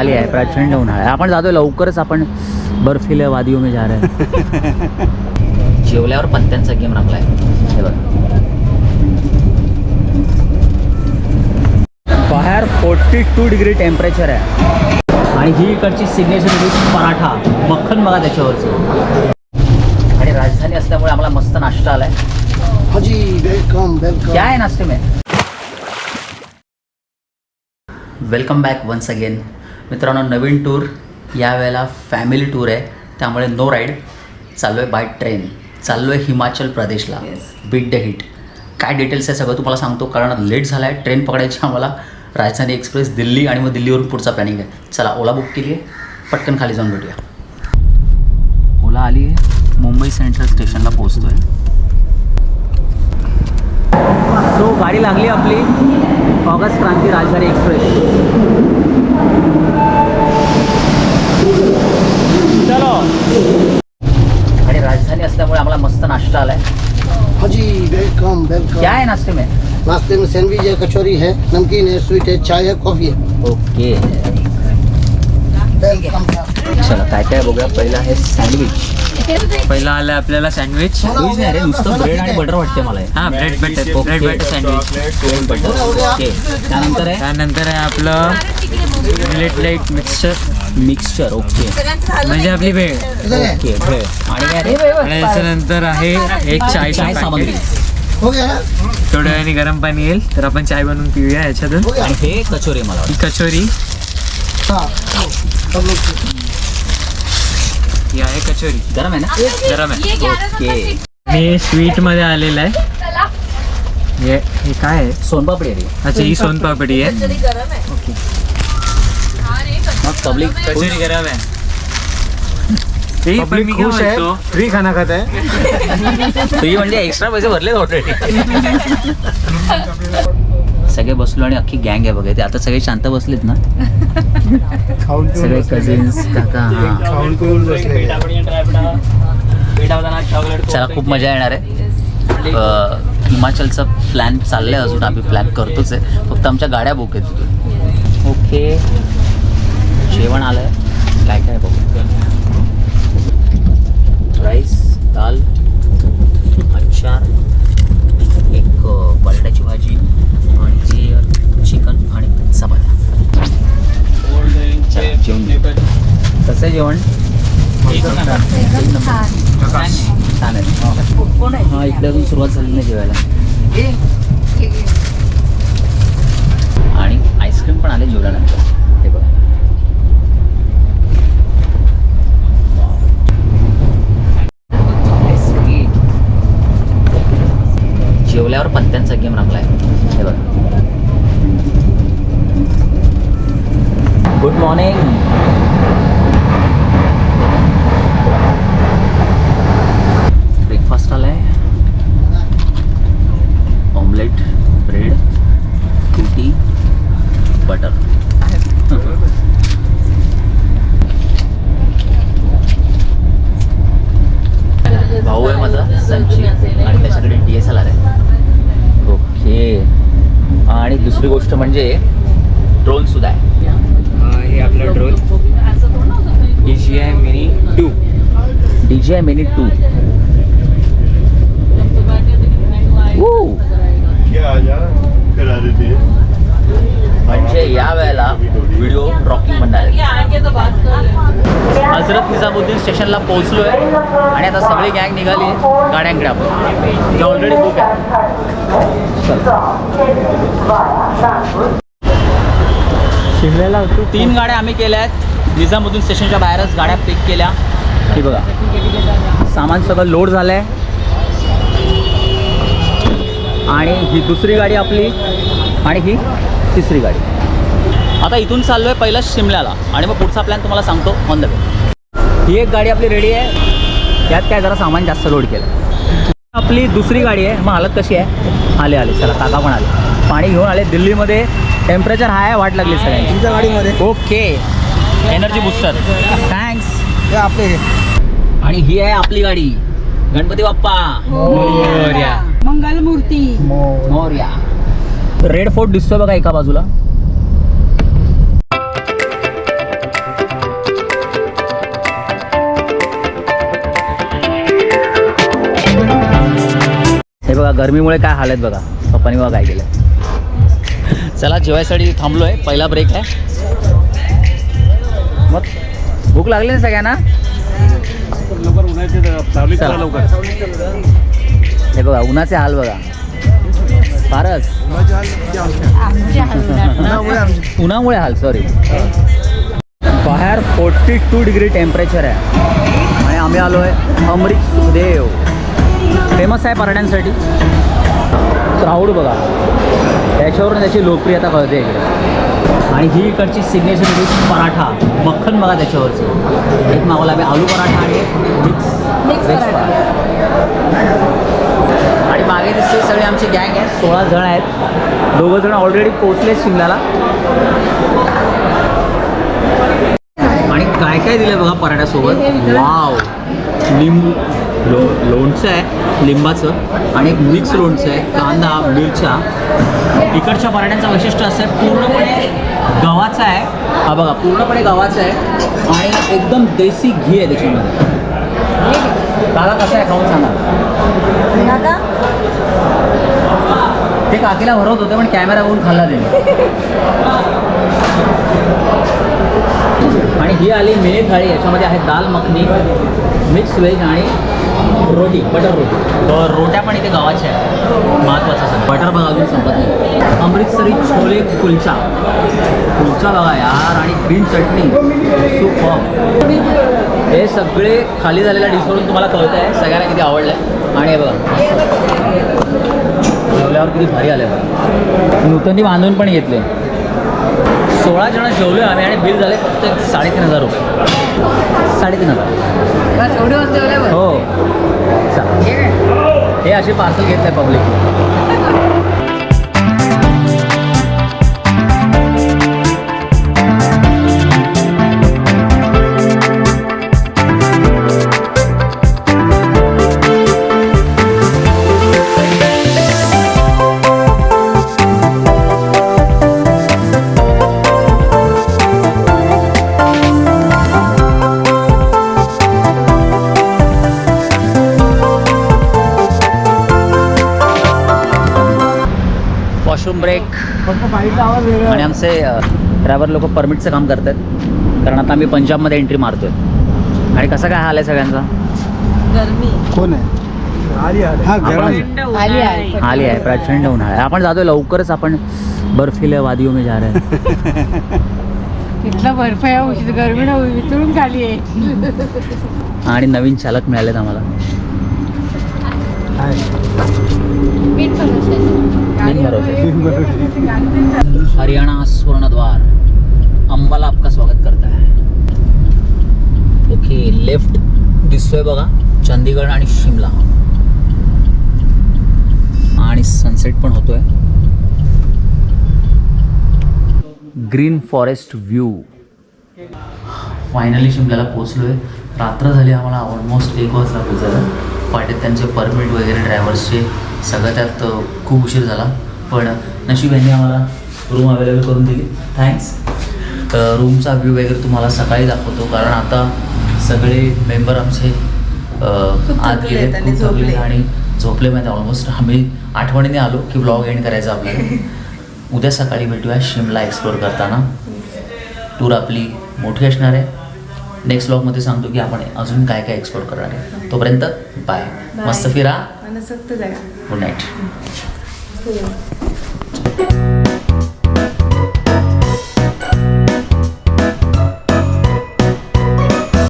उन्हाळी आहे प्रचंड उन्हाळा आहे. आपण जातोय लवकरच आपण बर्फील्या वादियों में जा रहे हैं. जेवल्यावर पत्त्यांचा गेम रंगलाय. हे बघ. बाहेर फोर्टी टू डिग्री टेम्परेचर आहे. आणि ही इकडची सिग्नेचर डिश पराठा. मक्खन बघा त्याच्यावरचं. आणि राजधानी असल्यामुळे आम्हाला मस्त नाश्ता आलाय. हाँ जी वेलकम वेलकम क्या आहे नाश्ते में? वेलकम बॅक वन्स अगेन मित्रांनो नवीन टूर यावेळेला फॅमिली टूर आहे. त्यामुळे नो राईड चाललो आहे बाय ट्रेन चाललो आहे हिमाचल प्रदेशला. बीट द हिट काय डिटेल्स आहे सगळं तुम्हाला सांगतो. कारण लेट झाला आहे ट्रेन पकडायची आम्हाला राजधानी एक्सप्रेस दिल्ली आणि मग दिल्लीवरून पुढचा प्लॅनिंग आहे. चला ओला बुक केली आहे पटकन खाली जाऊन भेटूया. ओला आली आहे मुंबई सेंट्रल स्टेशनला पोहोचतो आहे सो गाडी लागली आपली. ऑगस्ट क्रांती राजधानी एक्सप्रेस चलो आणि राजधानी असल्यामुळे आम्हाला मस्त नाश्ता आलाय. हाँ जी वेलकम वेलकम क्या आहे नाश्ते में? नाश्ते में सैंडविच है कचौरी है नमकीन है स्वीट है चाय है कॉफी है. ओके. वेलकम चला काय काय बघूया. पहिला आहे सँडविच पहिला आलं आपल्याला सँडविच सँडविच नाही रे नुसतं ब्रेड आणि बटर वाटते मला. हे. हा bread butter. Bread butter sandwich butter okay त्यानंतर आहे त्यानंतर आहे आपलं millet light mixture mixture okay. म्हणजे आपली भेळ ओके भेळ. आणि काय रे आणि त्याच्यानंतर आहे एक चाय चाय सामग्री. हो गया ना? थोड्या वेळाने गरम पाणी येईल तर आपण चाय बनवून पिऊया याच्यातून. हो गया. आणि हे कचोरी मला ही कचोरी. हाँ. सब लोग ही आहे कचोरी. गरम आहे ना? गरम आहे. ओके. मी स्वीटमध्ये आलेला आहे. हे हे काय आहे? सोनपापडी आहे रे. अच्छा ही सोनपापडी. आहे. मग पब्लिक कचोरी आहे पब्लिक काय खुश है म्हणतो, फ्री खाना खाता है? तुझी म्हणजे एक्स्ट्रा पैसे भरले ऑलरेडी सगळे बसलो आणि अख्खी गँग आहे बघा ते आता सगळे शांत बसलेत ना? खाऊन सगळे कझिन्स काका हा. खाऊन पिऊन बसले चला खूप मजा येणार आहे. अ, हिमाचलचा प्लॅन चाललाय अजून. आम्ही प्लॅन करतोच आहे. फक्त आमच्या गाड्या बुक आहेत ओके जेवण आलं आहे काय काय बघू. राईस दाल अचार एक अ, बटाट्याची भाजी आणि जी चिकन आणि चपात्या चला, जेवण घेऊ. कसं आहे जेवण छान आहे हा इकडे अजून सुरुवात झाली नाही जेवायला आणि आईस्क्रीम पण आले जेवल्यानंतर हे बघा आईस्क्रीम. जेवल्यावर पत्त्यांचा गेम रंगलाय हे बघा morning. मॉर्निंग ब्रेकफास्ट आलाय ऑमलेट ब्रेड फ्रुटी बटर भाऊ आहे माझा संची आणि त्याच्याकडे डी एस एल आर आहे. ओके आणि दुसरी गोष्ट म्हणजे ड्रोन सुद्धा आहे अं, हे आपलं drone D G I mini two D J I mini two म्हणजे या वेळेला व्हिडिओ रॉकिंग म्हणणार आहे. हजरत निजामुद्दीन स्टेशनला पोहोचलो आहे आणि आता सगळी गँग निघाली गाड्यांकडे आपण. जे ऑलरेडी बुक आहे. शिमल्याला होतो. तीन गाड्या आम्ही केल्या आहेत निजामुद्दीन स्टेशनच्या बाहेरच गाड्या पिक केल्या. ही बघा. सामान सगळं लोड झालं आहे आणि ही दुसरी गाडी आपली आणि ही तिसरी गाडी. आता इथून चाललो आहे पहिलं शिमल्याला. आणि मग पुढचा प्लॅन तुम्हाला सांगतो ऑन द वे ही एक गाडी आपली रेडी आहे. यात काय जरा सामान जास्त लोड केलं आपली दुसरी गाडी आहे. मग हालत कशी आहे? आले आले. चला काका पण आले. पाणी घेऊन आले. दिल्लीमध्ये टेम्परेचर हाय वाट लागली सगळ्यांची. गाडीमध्ये? ओके एनर्जी बुस्टर थँक्स हे आपले. आणि ही आहे आपली गाडी. गणपती बाप्पा. मोर्या. मंगलमूर्ती. मोर्या. रेड फोर्ट दिसतोय बघा एका बाजूला. हे बघा गर्मीमुळे काय हालत बघा. पप्पानी बघा काय केलं चला जेवायसाठी थांबलोय. पहिला ब्रेक आहे. मग भूक लागली ना सगळ्यांना? चला. हे बघा उन्हाचे हाल बघा. फारच. उन्हामुळे हाल सॉरी बाहेर फोर्टी टू डिग्री टेम्परेचर आहे. आणि आम्ही आलो आहे अमृत सुदेव फेमस आहे पराठ्यांसाठी क्राऊड बघा. त्याच्यावरून त्याची लोकप्रियता कळते इकडे. आणि ही इकडची सिग्नेचर डिश पराठा. मक्खन बघा त्याच्यावरची. एक मागवला आम्ही आलू पराठा आणि मिक्स पराठा. आणि मागे दिसते सगळे आमची गँग आहे सोळा जण आहेत. दोघं जण ऑलरेडी पोचले शिमल्याला. आणि काय काय दिलं बघा पराठ्यासोबत? वाव लिंबू लो लोणचं आहे लिंबाचं. आणि एक मिक्स लोणचं आहे कांदा मिरच्या. इकडच्या पराठ्यांचं वैशिष्ट्य असं आहे पूर्णपणे गव्हाचा आहे. हा बघा पूर्णपणे गव्हाचा आहे. आणि एकदम देसी घी आहे त्याच्यामध्ये. दादा कसं आहे खाऊन सांगा. ते काकीला भरवत होते पण कॅमेरा बघून खाल्ला त्यांनी. आणि ही आली मेन थाळी याच्यामध्ये आहे दाल मखनी मिक्स व्हेज आणि रोटी बटर रोटी रोट्या पण इथे गावाच्या आहेत. महत्त्वाचं असं बटर बघा अजून संपत नाही. अमृतसरी छोले कुलचा. कुलचा बघा यार आणि ग्रीन चटणी. सूप हे सगळे खाली झालेल्या डिशवरून तुम्हाला कळत आहे सगळ्यांना किती आवडलं आहे आणि हे बघा. जेवल्यावर किती भारी आलं बघा. नूतनी बांधून पण घेतले सोळा जण जेवलो आम्ही आणि बिल झाले फक्त एक साडेतीन हजार रुपये. साडेतीन हजार. हो हे. असे पार्सल घेतलंय पब्लिक ब्रेक आणि आमचे ड्रायव्हर लोक परमिटचं काम करतात. कारण आता आम्ही पंजाबमध्ये एंट्री मारतोय. आणि कसा काय हाल आहे सगळ्यांचा? गर्म. आली आहे. आली आहे प्रचंड उन्हाळा आहे. आपण जातोय लवकरच आपण बर्फील्या वादियों में जा रहे हैं. इथला बर्फ आहे उशीर गरमी ना वितळून खाली आहे. आणि नवीन चालक मिळालेत आम्हाला. हरियाणा स्वर्णद्वार. अंबाला आपका स्वागत करता है. ओके लेफ्ट दिसतोय बघा. चंदीगड आणि शिमला. आणि सनसेट पण होतोय. ग्रीन फॉरेस्ट व्ह्यू फायनली शिमल्याला पोचलो रात्र झाली आम्हाला ऑलमोस्ट एक वाजता पोचायला वाटेत त्यांचे परमिट वगैरे ड्रायव्हर्सचे सगळं त्यात खूप उशीर झाला. पण नशीब यांनी आम्हाला रूम अवेलेबल करून दिली. थँक्स रूमचा व्ह्यू वगैरे तुम्हाला सकाळी दाखवतो कारण आता सगळे मेंबर आमचे आत गेले खूप थकले आणि झोपले माहिती ऑलमोस्ट आम्ही आठवणीने आलो की ब्लॉग एंड करायचा आपल्याला. उद्या सकाळी भेटूया शिमला एक्सप्लोर करताना. टूर आपली मोठी असणार आहे. नेक्स्ट ब्लॉगमध्ये सांगतो की आपण अजून काय काय एक्सप्लोर करणार आहे. तोपर्यंत बाय मस्त फिरा. Good night 그